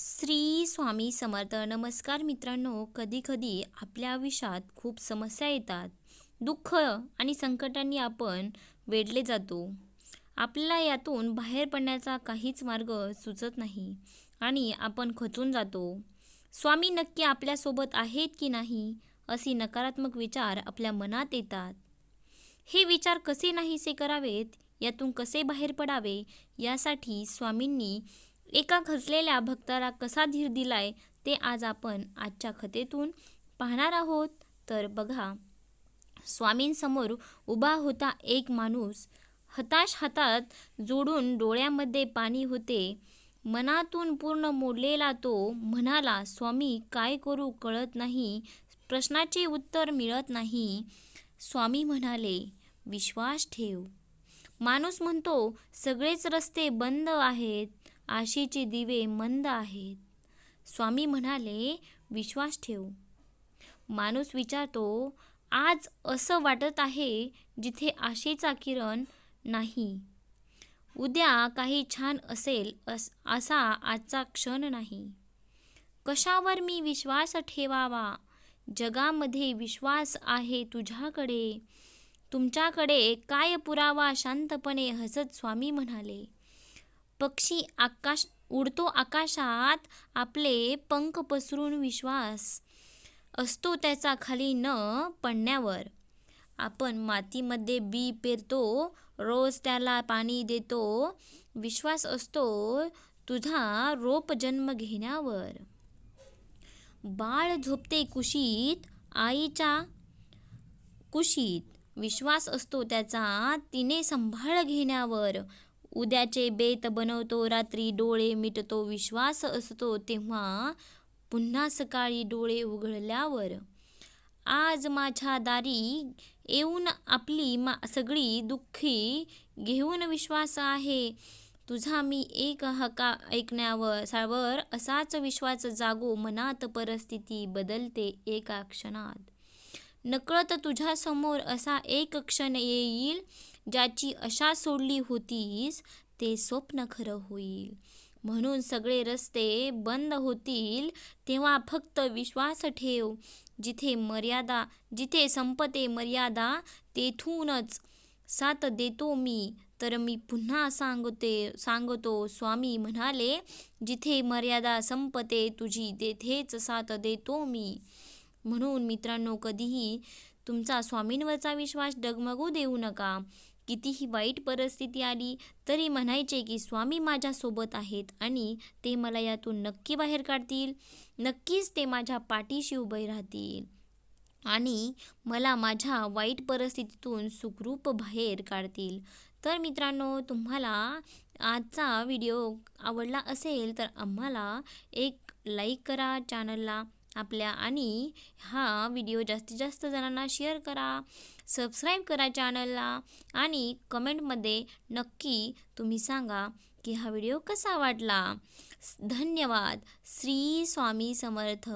श्री स्वामी समर्थ. नमस्कार मित्रांनो कधी कधी आपल्या आयुष्यात खूप समस्या येतात. दुःख आणि संकटांनी आपण वेढले जातो. आपल्याला यातून बाहेर पडण्याचा काहीच मार्ग सुचत नाही आणि आपण खचून जातो. स्वामी नक्की आपल्यासोबत आहेत की नाही असे नकारात्मक विचार आपल्या मनात येतात. हे विचार कसे नाहीसे करावेत? यातून कसे बाहेर पडावे? यासाठी स्वामींनी एका खचलेल्या भक्ताला कसा धीर दिलाय ते आज आपण आजच्या कथेतून पाहणार आहोत. तर बघा स्वामींसमोर उभा होता एक माणूस. हताश हातात जोडून डोळ्यामध्ये पाणी होते. मनातून पूर्ण मोडलेला तो म्हणाला स्वामी काय करू कळत नाही. प्रश्नाचे उत्तर मिळत नाही. स्वामी म्हणाले विश्वास ठेव. माणूस म्हणतो सगळेच रस्ते बंद आहेत. आशेचे दिवे मंद आहेत. स्वामी म्हणाले विश्वास ठेव. माणूस विचारतो आज असं वाटत आहे जिथे आशेचा किरण नाही? उद्या काही छान असेल अस असा आजचा क्षण नाही. कशावर मी विश्वास ठेवावा? जगामध्ये विश्वास आहे तुझ्याकडे. तुमच्याकडे काय पुरावा शांतपणे हसत स्वामी म्हणाले. पक्षी आकाश उडतो आकाशात आपले पंख पसरून विश्वास असतो त्याचा खाली न पडण्यावर. आपण मातीमध्ये बी पेरतो रोज त्याला पाणी देतो विश्वास असतो तुझा रोप जन्म घेण्यावर. बाळ झोपते कुशीत आईच्या कुशीत. विश्वास असतो त्याचा तिने संभाळ घेण्यावर. उद्याचे बेत बनवतो रात्री डोळे मिटतो विश्वास असतो तेव्हा पुन्हा सकाळी डोळे उघडल्यावर आज माझ्या दारी येऊन आपली मा सगळी दुःखी घेऊन विश्वास आहे. तुझा मी एक हका ऐकण्यावर सावर असाच विश्वास जागो मनात परिस्थिती बदलते एका क्षणात. नकळत तुझ्यासमोर असा एक क्षण येईल ज्याची आशा सोडली होतीस ते स्वप्न खरं होईल. म्हणून सगळे रस्ते बंद होतील तेव्हा फक्त विश्वास ठेव. जिथे मर्यादा जिथे संपते मर्यादा तेथूनच साथ देतो मी. तर मी पुन्हा सांगते सांगतो स्वामी म्हणाले जिथे मर्यादा संपते तुझी तेथेच साथ देतो मी. म्हणून मित्रांनो कधीही तुमचा स्वामींवरचा विश्वास डगमगू देऊ नका. कितीही वाईट परिस्थिती आली तरी म्हणायचे की स्वामी माझ्यासोबत आहेत आणि ते मला यातून नक्की बाहेर काढतील. नक्कीच ते माझ्या पाठीशी उभे राहतील. आणि मला माझ्या वाईट परिस्थितीतून सुखरूप बाहेर काढतील. तर मित्रांनो तुम्हाला आजचा व्हिडिओ आवडला असेल तर आम्हाला एक लाईक करा चॅनलला आपल्या आणि हा व्हिडिओ जास्तीत जास्त जणांना शेअर करा सबस्क्राईब करा चॅनलला आणि कमेंटमध्ये नक्की तुम्ही सांगा की हा व्हिडिओ कसा वाटला. धन्यवाद. श्री स्वामी समर्थ.